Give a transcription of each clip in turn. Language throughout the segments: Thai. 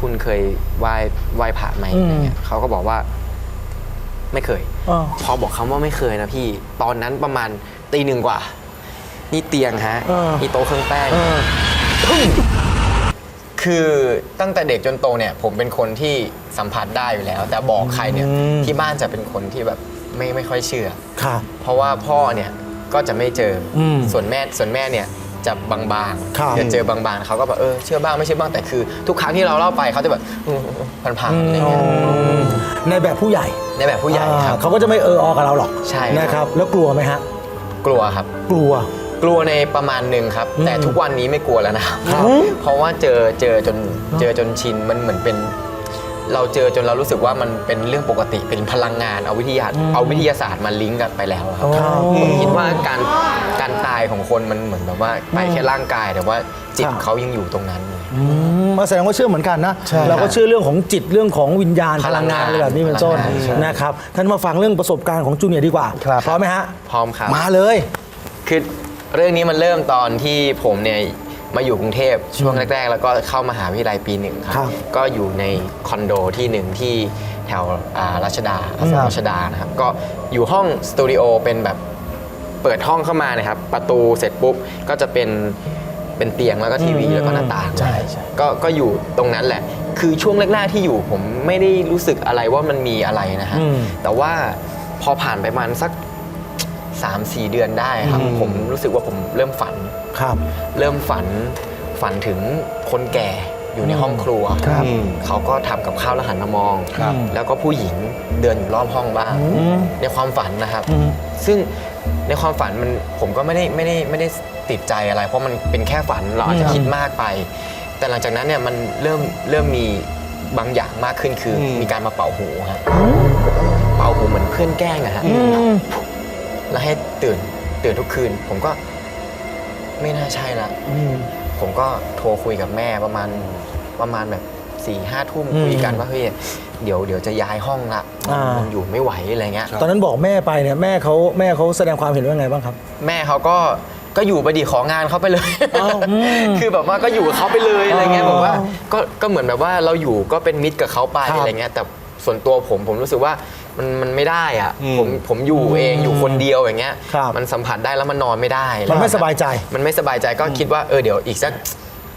คุณเคยไหว้ไหว้พระไหมอืมอะไรเงี้ยเขาก็บอกว่า ไม่เคยเออพอบอกคำว่าไม่เคยนะพี่ ตอนนั้นประมาณตีหนึ่งกว่า นี่เตียงฮะเออนี่โต๊ะเครื่องแป้งเออคือตั้งแต่เด็กจนโตเนี่ย ผมเป็นคนที่สัมผัสได้อยู่แล้ว แต่บอกใครเนี่ยอืมที่บ้านจะเป็นคนที่แบบไม่ไม่ค่อยเชื่อครับเพราะว่าพ่อเนี่ยก็จะไม่เจออมส่วนแม่ส่วนแม่เนี่ย จะบางครับ ๆจะเจอบางๆเขาก็แบบเออเชื่อบ้างไม่เชื่อบ้างแต่คือ ทุกครั้งที่เราเล่าไปเขาจะแบบอืมผ่านๆอะไรเงี้ยในแบบผู้ใหญ่ในแบบผู้ใหญ่ครับ อ่าเขาก็จะไม่เออออกับเราหรอกใช่ครับ นะครับ แล้วกลัวไหมฮะ กลัวครับ กลัว กลัวในประมาณหนึ่งครับ อืมแต่ทุกวันนี้ไม่กลัวแล้วนะครับครับเพราะว่าเจอเจอจนเจอจนชินมันเหมือนเป็น เราเจอจนเรารู้สึกว่ามันเป็นเรื่องปกติเป็นพลังงานเอาวิทยาเอาวิทยาศาสตร์มาลิงก์กันไปแล้วครับครับผมคิดว่าการการตายของคนมันเหมือนแบบว่าไปแค่ร่างกายแต่ว่าจิตครับเขายังอยู่ตรงนั้นเลย อืมมาแสดงว่าเชื่อเหมือนกันนะใช่เราก็เชื่อเรื่องของจิตเรื่องของวิญญาณพพลัลังงางงานนอะไรแบบนี้เป็นต้นพลังงานใช่ นะครับท่านมาฟังเรื่องประสบการณ์ของจูเนียร์ดีกว่าครับ พร้อมไหมฮะพร้อมครับ มาเลย คือเรื่องนี้มันเริ่มตอนที่ผมเนี่ย มาอยู่กรุงเทพช่วงแรกๆ แล้วก็เข้ามหาวิทยาลัยปีหนึ่งคครัรับบก็อยู่ในคอนโดที่หนึ่งที่แถวอ่ารัชดาอโศกรัชดานะครับก็อยู่ห้องสตูดิโอเป็นแบบเปิดห้องเข้ามานะครับ ประตูเสร็จปุ๊บก็จะเป็นเป็นเตียงแล้วก็ทีวีอืมแล้วก็หน้าต่างใช่ใช่ ก็ก็อยู่ตรงนั้นแหละ คือช่วงแรกๆที่อยู่ผมไม่ได้รู้สึกอะไรว่ามันมีอะไรนะฮะ อืม แต่ว่าพอผ่านไปประมาณสัก 3-4 เดือนได้ครับ อืม ผมรู้สึกว่าผมเริ่มฝัน ครับ เริ่มฝันฝันถึงคนแก่อยู่ในห้องครัวครับเขาก็ทำกับข้าวแล้วหันมามอง ครับแล้วก็ผู้หญิงเดินอยู่รอบห้องบ้างอืมในความฝันนะครับ อืม ซึ่งในความฝันมันผมก็ไม่ได้ไม่ได้ไม่ได้ติดใจอะไร เพราะมันเป็นแค่ฝันเราอาจจะคิดมากไป แต่หลังจากนั้นเนี่ยมันเริ่มเริ่มมีบางอย่างมากขึ้นคืออมีการมาเป่าหูฮะเป่าหูเหมือนเพื่อนแกล้งอะฮะอืม แล้วให้ตื่นตื่นทุกคืน ผมก็ไม่น่าใช่ละอืมผมก็โทรคุยกับแม่ประมาณประมาณแบบสี่ห้าทุ่มอืมคุยกันว่าเฮ้ยเดี๋ยวเดี๋ยวจะย้ายห้องละอ่ามัมันอยู่ไม่ไหวอะไรเงี้ยตอนนั้นบอกแม่ไปเนี่ยแม่เขาแม่เขาแสดงความเห็นว่าไงบ้างครับ แม่เขาก็ก็อยู่ไปดีของานเขาไปเลยอ้าวอืมคือแบบว่าก็อยู่กับเขาไปเลยอะไรเงี้ยอ๋อแบบว่าก็ก็เหมือนแบบว่าเราอยู่ก็เป็นมิตรกับเขาไปครับอะไรเงี้ยแต่ส่วนตัวผมผมรู้สึกว่า มันมันไม่ได้อะอืมผมผมอยู่เองอยู่คนเดียวอย่างเงี้ยครับมันสัมผัสได้แล้วมันนอนไม่ได้มันไม่สบายใจ มันไม่สบายใจก็คิดว่าเออเดี๋ยวอีกสัก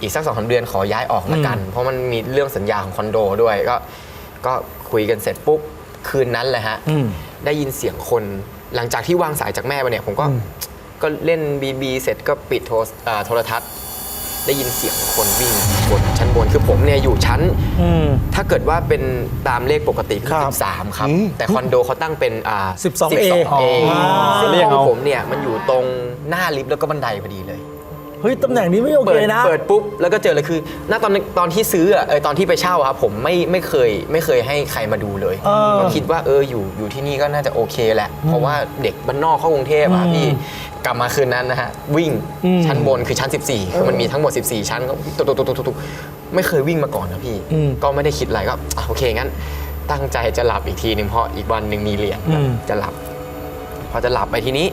อีกสักสองสามเดือนขอย้ายออกละกัน เพราะมันมีเรื่องสัญญาของคอนโดด้วยก็ก็คุยกันเสร็จปุ๊บคืนนั้นแหละฮะอืมได้ยินเสียงคนหลังจากที่วางสายจากแม่ไปเนี่ยผมก็ก็เล่นบีบีเสร็จก็ปิดโทรอ่าโทรทัศน์ ได้ยินเสียงคนวิ่งบนชั้นบนคือผมเนี่ยอยู่ชั้นอืมถ้าเกิดว่าเป็นตามเลขปกติคืครัอบ13 ครับ อืมแต่คอนโดเขาตั้งเป็นอ่า 12A 12A อ๋อ ซึ่งเรียกห้องเอาผมเนี่ยมันอยู่ตรงหน้าลิฟต์แล้วก็บันไดพอดีเลย เฮ้ยตำแหน่งนี้ไม่โอเคเปิดนะ เปิดปุ๊บแล้วก็เจอเลยคือณตอนตอนที่ซื้ออะเออตอนที่ไปเช่าอะครับผมไม่ไม่เคยไม่เคยให้ใครมาดูเลยเออก็คิดว่าเอออยู่อยู่ที่นี่ก็น่าจะโอเคแหละ เพราะว่าเด็กบ้านนอกเข้ากรุงเทพอะอืมพี่ กลับมาคืนนั้นนะฮะวิ่งอืม ชั้นบนคือชั้น 14คือมันมีทั้งหมด 14 ชั้นก็ตุกตุกตุกตุกตุกไม่เคยวิ่งมาก่อนนะพี่อืมก็ไม่ได้คิดอะไรก็อะโอเคงั้น ตั้งใจจะหลับอีกทีหนึ่งเพราะอีกวันหนึ่งมีเรียนอืม จะหลับ พอจะหลับไปทีนี้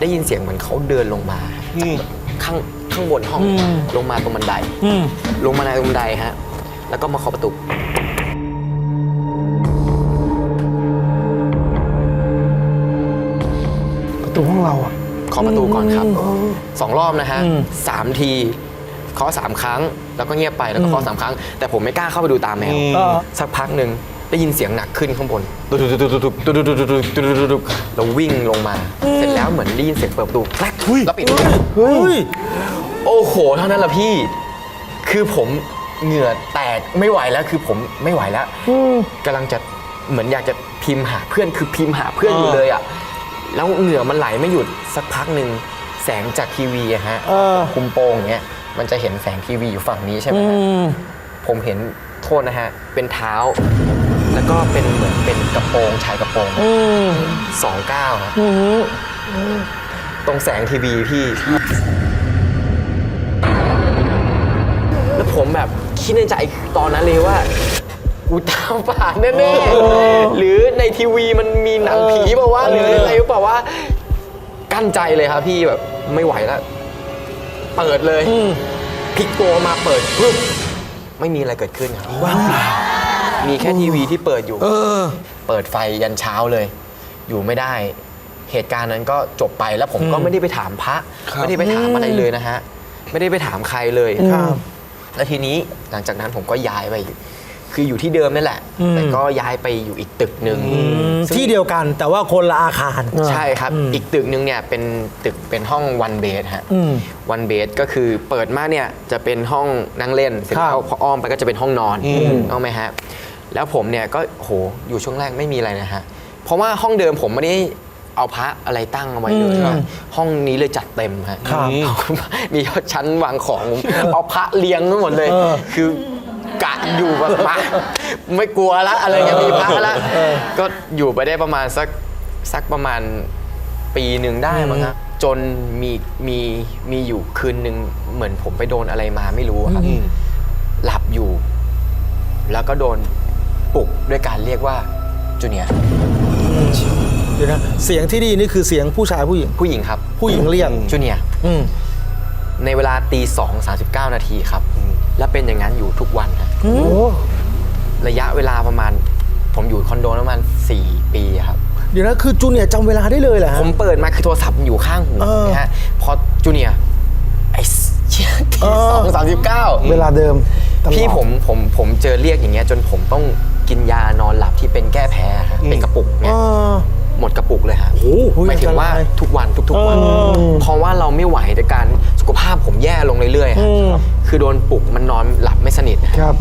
ได้ยินเสียงเหมือนเขาเดินลงมาจากข้างข้างบนห้องอืม ลงมาตรงบันได อืม ลงมาในตรงบันไดฮะ แล้วก็มาเคาะประตู ประตูห้องเราอะ เคาะประตูก่อนครับสองรอบนะฮะอืมสามทีเคาะสามครั้ง แล้วก็เงียบไปแล้วก็เคาะสามครั้ง แต่ผมไม่กล้าเข้าไปดูตามแมวอืมเออสักพักหนึ่งได้ยินเสียงหนักขึ้นข้างบนตุ๊ดตุ๊ดตุ๊ดตุ๊ดตุ๊ดตุ๊ดตุ๊ดตุ๊ดตุ๊ดตุ๊ดตุ๊ดแล้ววิ่งลงมา เสร็จแล้วเหมือนได้ยินเสียงเปิดประตูแกรกแล้วปิดประตูเฮ้ยโอ้โห เท่านั้นแหละพี่ คือผมเหงื่อแตกไม่ไหวแล้วคือผมไม่ไหวแล้วกำลังจะเหมือนอยากจะพิมพ์หาเพื่อนคือพิมพ์หาเพื่อนอยู่เลยอะ แล้วเหงื่อมันไหลไม่หยุดสักพักหนึ่งแสงจากทีวีอะฮะเออ คุมโปงอย่างเงี้ยมันจะเห็นแสงทีวีอยู่ฝั่งนี้ใช่ไหมอืฮะ ม ผมเห็นโทษนะฮะ เป็นเท้า แล้วก็เป็นเหมือนเป็นกระโปรงชายกระโปรงอืมสองก้าวครับอืมตรงแสงทีวีพี่ แล้วผมแบบคิดในใจตอนนั้นเลยว่า กูตามป่านแน่ๆ หรือในทีวีมันมีหนังผีเปล่าวะหรืออะไรเปล่าวะกั้นใจเลยครับพี่แบบไม่ไหวแล้ว เปิดเลยอืมพลิกตัวมาเปิดปุ๊บไม่มีอะไรเกิดขึ้นครับว่างเปล่ามีแค่ทีวีที่เปิดอยู่เออเปิดไฟยันเช้าเลย อยู่ไม่ได้ เหตุการณ์นั้นก็จบไปแล้วผมก็ไม่ได้ไปถามพระครับไม่ได้ไปถามอะไรเลยนะฮะ ไม่ได้ไปถามใครเลยครับแล้วทีนี้หลังจากนั้นผมก็ย้ายไปอยู่ คืออยู่ที่เดิมนั่นแหละ อืม แต่ก็ย้ายไปอยู่อีกตึกหนึ่งอืมซึ่งที่เดียวกันแต่ว่าคนละอาคาร ใช่ครับอืมอีกตึกหนึ่งเนี่ยเป็นตึกเป็นห้องวันเบสฮะอืมวันเบสก็คือเปิดมาเนี่ยจะเป็นห้องนั่งเล่นเสร็จครับแล้วพออ้อมไปก็จะเป็นห้องนอนอืมต้องไหมฮะแล้วผมเนี่ยก็โหอยู่ช่วงแรกไม่มีอะไรนะฮะเพราะว่าห้องเดิมผมไม่ได้เอาพระอะไรตั้งเอาไว้เลยอืมฮะห้องนี้เลยจัดเต็มฮะครับ มีชั้นวางของผมเอาพระเรียงทั้งหมดเลยเออคือ กะอยู่แบบมาไม่กลัวละอะไรเงี้ยมีพระละก็อยู่ไปได้ประมาณสักสักประมาณปีหนึ่งได้มั้งครับจนมีมีมีอยู่คืนหนึ่งเหมือนผมไปโดนอะไรมาไม่รู้อะครับหลับอยู่ แล้วก็โดนปลุกด้วยการเรียกว่าจูเนียร์เดี๋ยวนะเสียงที่ไดีนี่คือเสียงผู้ชายผู้หญิงผู้หญิงครับ ผู้หญิงเรียกจูเนียร์อืมในเวลาตีสองสาสิบเก้านาทีครับ และเป็นอย่างนั้นอยู่ทุกวันฮะ โอ้ระยะเวลาประมาณ ผมอยู่คอนโดประมาณ4ปีครับ เดี๋ยวนะคือจูเนียร์จำเวลาได้เลยเหรอฮะ ผมเปิดมาคือโทรศัพท์มันอยู่ข้างหูเออ นะฮะพอจูเนียร์ไอ้เชี่ยตีเออ สองสามสิบเก้า เวลาเดิมตลอด พี่ผมผมผมเจอเรียกอย่างเงี้ยจนผมต้องกินยานอนหลับที่เป็นแก้แพ้ฮะเป็นกระปุกเอเนี่ยอหมดกระปุกเลยฮะโอ้โหหมายถึงว่าอันตรายทุกวันทุกๆวัน เออเพราะว่าเราไม่ไหวในการสุขภาพผมแย่ลงเรื่อยๆฮะอืม คือโดนปลุกมันนอนหลับไม่สนิทฮะครับ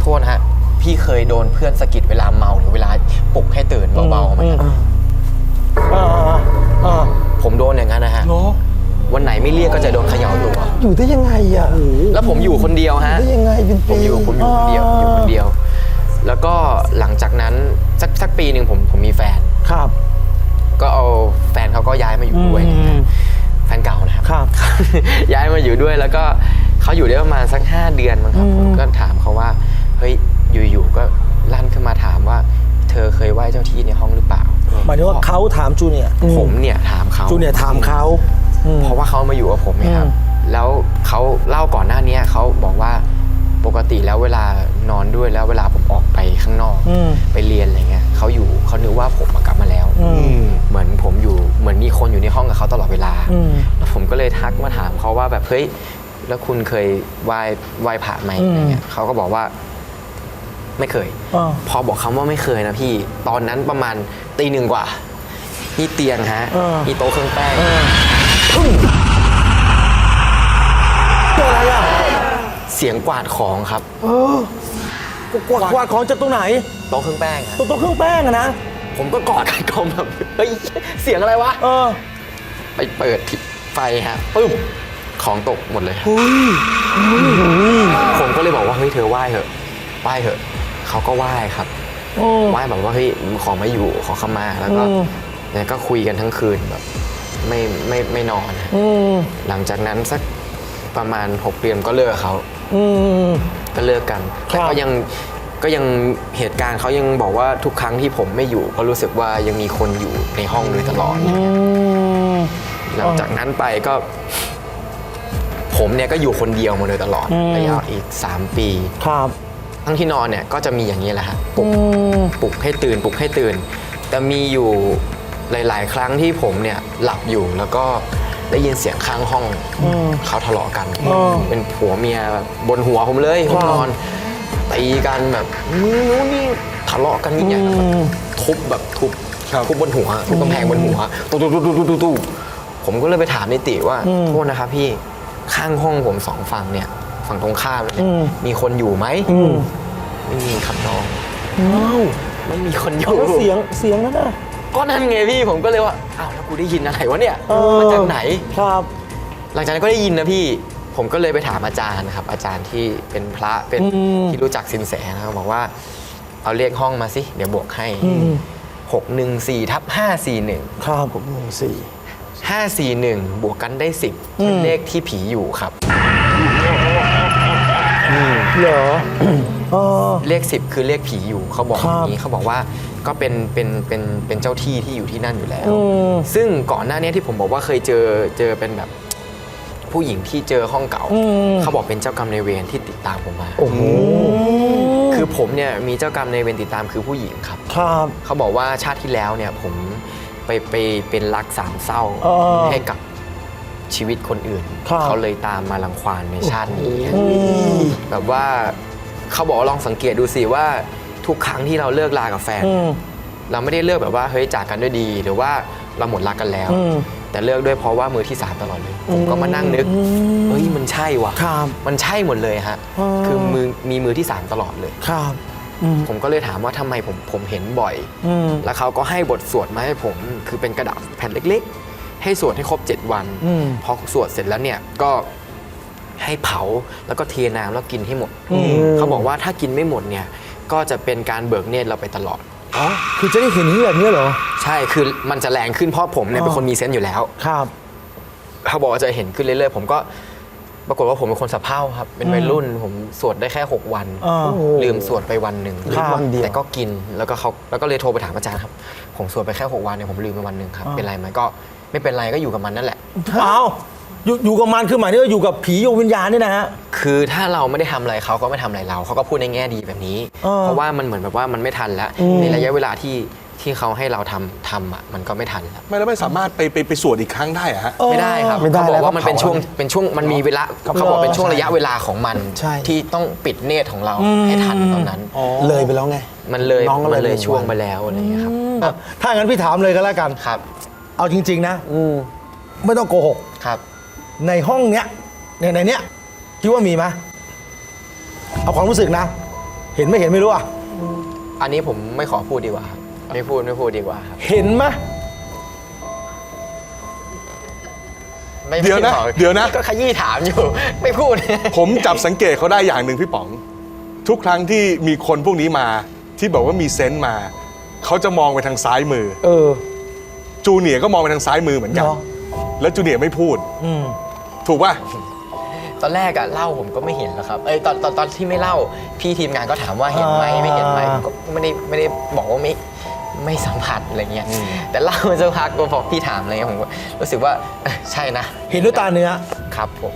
โทษนะฮะ พี่เคยโดนเพื่อนสะกิดเวลาเมาหรือเวลาปลุกให้ตื่นเบาๆไหมฮะอ่าอ่าอ่าผมโดนอย่างนั้นนะฮะ เนาะวันไหนไม่เรียกก็จะโดนเขย่าตัว อยู่ได้ยังไงอะแล้วผมอยู่คนเดียวฮะได้ยังไงเป็นผปีมอยู่ผมอยู่คนเดียวอยู่คนเดียว แล้วก็หลังจากนั้นสักสักปีหนึ่งผมผมมีแฟน ครับ ก็เอาแฟนเขาก็ย้ายมาอยู่ด้วยอืม แฟนเก่านะครับ ครับ ย้ายมาอยู่ด้วยแล้วก็ เขาอยู่ได้ประมาณสัก 5 เดือนมั้งครับอืมผมก็ถามเขาว่าเฮ้ยอยู่ๆก็ลั่นขึ้นมาถามว่า เธอเคยไหว้เจ้าที่ในห้องหรือเปล่าหมายถึงว่าเขาถามจูเนียร์ผมเนี่ยถามเขาจูเนียร์ถามเขาอืมเพราะว่าเขามาอยู่กับผมไงครับอืมแล้วเขาเล่าก่อนหน้านี้เขาบอกว่าปกติแล้วเวลานอนด้วยแล้วเวลาผมออกไปข้างนอกอืมไปเรียนอะไรเงี้ยเขาอยู่เขานึกว่าผมมากลับมาแล้วอืมเหมือนผมอยู่เหมือนมีคนอยู่ในห้องกับเขาตลอดเวลาอืมแล้วผมก็เลยทักมาถามเขาว่าแบบเฮ้ย แล้วคุณเคยไหว้ไหว้พระไหมอืมอะไรเงี้ยเขาก็บอกว่าไม่เคยอ่าพอบอกคำว่าไม่เคยนะพี่ ตอนนั้นประมาณตีหนึ่งกว่า นี่เตียงฮะเออนี่โต๊ะเครื่องแป้งเจออะไรอะ เสียงกวาดของครับกวาดกวาดของจากตรงไหน โต๊ะเครื่องแป้งฮะตรงโต๊ะเครื่องแป้งอะนะ ผมก็กอดกันกลมแบบ เฮ้ย เสียงอะไรวะเออไปเปิดไฟฮะปึ๊บ ของตกหมดเลยผมก็เลยบอกว่าเฮ้ยเธอไหว้เถอะไหว้เถอะเขาก็ไหว้ครับโอ้ไหว้แบบว่าเฮ้ยขอมาอยู่ขอขมาแล้วก็อืมเนี่ยก็คุยกันทั้งคืนแบบ ไม่ไม่ไม่นอนฮะอืมหลังจากนั้นสักประมาณ6เดือนก็เลิกเขาอืมก็เลิกกันครัแต่บก็ยังก็ยังเหตุการณ์เขายังบอกว่าทุกครั้งที่ผมไม่อยู่ก็รู้สึกว่ายังมีคนอยู่ในห้องโดยตลอดอืมหลังจากนั้นไปก็ ผมเนี่ยก็อยู่คนเดียวมาโดยตลอดอืม ระยะอีก 3 ปี ครับ ทั้งที่นอนเนี่ยก็จะมีอย่างนี้แหละฮะปลุอืกมปลุกให้ตื่นปลุกให้ตื่น แต่มีอยู่หลาย ๆ ครั้งที่ผมเนี่ยหลับอยู่แล้วก็ได้ยินเสียงข้างห้องอืมเขาทะเลาะกันอ๋อเป็นผัวเมียแบบบนหัวผมเลยห้องนอนตีกันแบบมึงนู้นนี่ทะเลาะกันอย่างเงี้ยแบบทุบแบบทุบครับ ทุบบนหัวทุบกำแพงบนหัวตุ๊ตุ๊ตุ๊ตุ๊ตุ๊ตุ๊ตุ๊ผมก็เลยไปถามนิติว่าอืมโทษนะครับพี่ ข้างห้องผมสองฝั่งเนี่ยฝั่งตรงข้ามเนี่ยอืม มีคนอยู่ไหมอืมไม่มีครับน้องว้าวไม่มีคนอยู่ แล้วเสียงเสียงนั่นน่ะ ก็นั่นไงพี่ผมก็เลยว่าอ้าวแล้วกูได้ยินอะไรวะเนี่ยเออ มาจากไหน ครับ หลังจากนั้นก็ได้ยินนะพี่ ผมก็เลยไปถามอาจารย์นะครับ อาจารย์ที่เป็นพระเป็นอืมที่รู้จักสินแสนะครับบอกว่า เอาเลขห้องมาสิ เดี๋ยวบวกให้อืม หกหนึ่งสี่ทับห้าสี่หนึ่งครับผมงงสี่ ห้าสี่หนึ่งบวกกันได้สิบเป็นเลขที่ผีอยู่ครับเหรอเออ เลขสิบคือเลขผีอยู่เขาบอกคอรับย่างนี้เขาบอกว่าก็เป็นเป็นเป็นเป็นเจ้าที่ที่อยู่ที่นั่นอยู่แล้ว อืม ซึ่งก่อนหน้านี้ที่ผมบอกว่าเคยเจอเจอเป็นแบบผู้หญิงที่เจอห้องเก่า เขาบอกเป็นเจ้ากรรมนายเวรที่ติดตามผมมา โอ้โหคือผมเนี่ยมีเจ้ากรรมนายเวรติดตามคือผู้หญิงครับ ครับ เขาบอกว่าชาติที่แล้วเนี่ยผม ไปไปเป็นรักสามเศร้าเออให้กับชีวิตคนอื่น ครับ เขาเลยตามมารังควานในชาตินี้ แบบว่าเขาบอกว่าลองสังเกตดูสิว่าทุกครั้งที่เราเลิกลากับแฟน อืม เราไม่ได้เลิกแบบว่าเฮ้ยจากกันด้วยดี หรือว่าเราหมดรักกันแล้ว อืมแต่เลิกด้วยเพราะว่ามือที่สามตลอดเลย ผมก็มานั่งนึกเฮ้ยมันใช่ว่ะครับมันใช่หมดเลยฮะอ๋อคือมือมีมือที่สามตลอดเลย ครับอืม ผมก็เลยถามว่าทำไมผมผมเห็นบ่อยอืมแล้วเขาก็ให้บทสวดมาให้ผม คือเป็นกระดาษแผ่นเล็ก ๆ ให้สวดให้ครบ 7 วันอืมพอสวดเสร็จแล้วเนี่ยก็ให้เผาแล้วก็เทน้ำแล้วกินให้หมดเขาบอกว่าถ้ากินไม่หมดเนี่ยก็จะเป็นการเบิกเนตรเราไปตลอดอ๋อคือจะได้เห็นอย่างนี้แบบนี้เหรอ ใช่คือมันจะแรงขึ้นเพราะผมเนี่ยอ๋อเป็นคนมีเซนส์อยู่แล้วครับเขาบอกว่าจะเห็นขึ้นเรื่อยๆผมก็ ปรากฏว่าผมเป็นคนสะเพร่าครับ เป็นวัยรุ่น ผมสวดได้แค่ 6 วัน อ่า ลืมสวดไปวันหนึ่งครับวันเดียว แต่ก็กินแล้วก็เขาแล้วก็เลยโทรไปถามอาจารย์ครับ ผมสวดไปแค่ 6 วันเนี่ยผมลืมไปวันหนึ่งครับอ่าเป็นไรไหมก็ไม่เป็นไรก็อยู่กับมันนั่นแหละอ้าวอยู่อยู่กับมันคือหมายถึงว่าอยู่กับผีอยู่วิญญาณนี่นะฮะ คือถ้าเราไม่ได้ทำอะไรเขาก็ไม่ทำอะไรเราเขาก็พูดในแง่ดีแบบนี้ เออเพราะว่ามันเหมือนแบบว่ามันไม่ทันแล้วในระยะเวลาที่ ที่เขาให้เราทำทำอะมันก็ไม่ทันแล้วไม่แล้วไม่สามารถไปไปไปสวดอีกครั้งได้อะฮะ ไม่ได้ครับไม่ได้เขาบแล้อกวว่ามันเป็นเขาเผาช่วงเป็นช่วงมันมีเวลาเขาบอกเป็นช่วงระยะเวลาของมัน ใช่ ที่ต้องปิดเนตรของเราให้ทันตอนนั้น เลยไปแล้วไงมันเลยน้องก็เลยมันเลยหนึ่งช่วงวันไปแล้วอะไรอย่างเงี้ยครับ อะถ้างั้นพี่ถามเลยก็แล้วกัน ครับเอาจริง ๆ นะอืมไม่ต้องโกหก ครับ ในห้องเนี้ยในในเนี้ยคิดว่ามีไหมเอาความรู้สึกนะ เห็นไม่เห็นไม่รู้อะ อันนี้ผมไม่ขอพูดดีกว่าครับ ไม่พูดไม่พูดดีกว่าครับเห็นไหม ไม่เดี๋ยวนะไม่ขอเดี๋ยวนะ ก็ขยี้ถามอยู่ ไม่พูด ผมจับสังเกตเขาได้อย่างหนึ่งพี่ป๋อง ทุกครั้งที่มีคนพวกนี้มาที่บอกว่ามีเซนต์มา เขาจะมองไปทางซ้ายมือ เออ จูเนียร์ก็มองไปทางซ้ายมือเหมือนกันเหรอแล้วจูเนียร์ไม่พูด อืม ถูกป่ะ ตอนแรกอะเล่าผมก็ไม่เห็นแล้วครับเอ้ยตอนตอนตอนที่ไม่เล่าพี่ทีมงานก็ถามว่าเห็นไหมอ่าไม่เห็นไหมผมก็ไม่ได้ไม่ได้บอกว่าไม่ไม่สัมผัสอะไรเงี้ยแต่เล่ามาสักพักก็พอพี่ถามอะไรเงี้ยผมก็รู้สึกว่าเอ้ยใช่นะเห็นด้วยตาเนื้อ ครับผม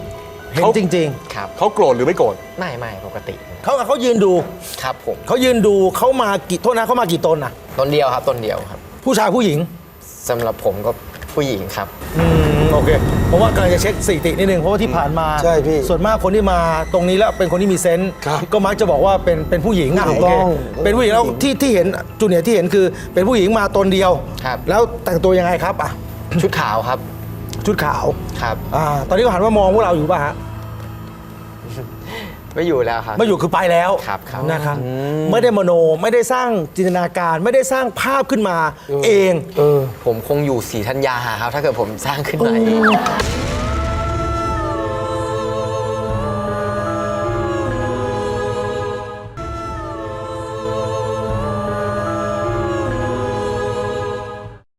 เห็นเขา จริง ครับเขาโกรธหรือไม่โกรธไม่ไม่ปกติๆเขาเขายืนดูครับผมเขายืนดูเขามากี่โทษนะเขามากี่ตนอะ ต้นเดียวครับต้นเดียวครับผู้ชายผู้หญิงสำหรับผมก็ผู้หญิงครับ อืม โอเคเพราะว่ากำลังจะเช็คสถิตินิดนึงเพราะว่าที่ผ่านมาใช่พี่ส่วนมากคนที่มาตรงนี้แล้วเป็นคนที่มีเซนส์ครับก็มักจะบอกว่าเป็นเป็นผู้หญิงถูกโเคต้องเป็นผู้หญิงแล้วที่ที่เห็นจูเนียร์ที่เห็นคือเป็นผู้หญิงมาตนเดียว ครับ แล้วแต่งตัวยังไงครับอะชุดขาวครับชุดขาวครับ อ่าตอนนี้ก็หันมามองพวกเราอยู่ป่ะฮะ ไม่อยู่แล้วครับ ไม่อยู่คือไปแล้วครับครับนะครับไม่ได้มโนไม่ได้สร้างจินตนาการ ไม่ได้สร้างภาพขึ้นมาเองเออผมคงอยู่สีธัญญาครับ ถ้าเกิดผมสร้างขึ้นมาเอง